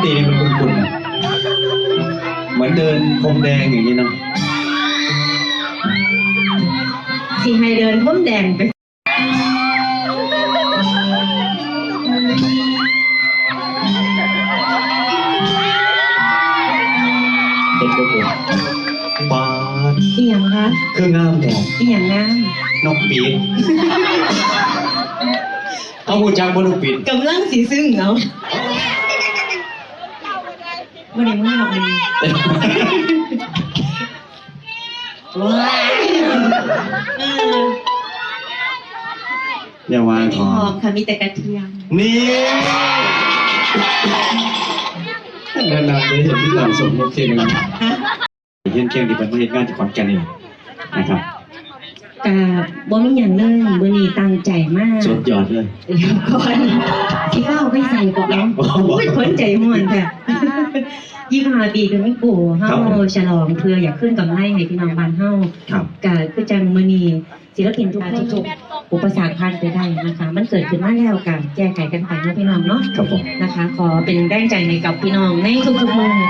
นตรีนี่มันคุ้นๆนะเหมือนเดินพรมแดงอย่างนี้เนาะสีให้เดินพุ่มแดงไปเห็นก็คือปาดอีหยังคะคืองามแดงอีหยังงามนกปีดเอาหูจังบนนกปีดกำลังสีซึ่งเอา วันนี้มึงหลับเลยว้ายเอออย่าวางไม่ขหออมค่ะมีแต่กระเทียมนี่นานๆจะเห็นที่หลังสมมติเทียนกันเยี่ยนเคียงที่เป็นมาเหตุการณ์ที่ขอนแก่นนี่นะครับกะบ่มีหยังเลยมื้อนี้ตั้งใจมากสดยอดเลย เดี๋ยวก่อนที่เข้าไปใส่ก่อนเนาะโอ้โหโอ้ยคนใจม่วนค่ะ ยี่ห้าปีคือไม่กูเฮาครับผมฉลองเพื่ออยากขึ้นกำไรให้พี่น้องบ้านเฮาครับก็คือจังมื้อนี้ศิลปินทุกคนทุกอุปสรรคผ่านไปได้นะคะ มันเกิดขึ้นมาแล้วก็แก้ไขกันไปเนาะพี่น้องเนาะครับผมนะคะ ขอเป็นแรงใจให้กับพี่น้องในทุกๆมุมค่ะ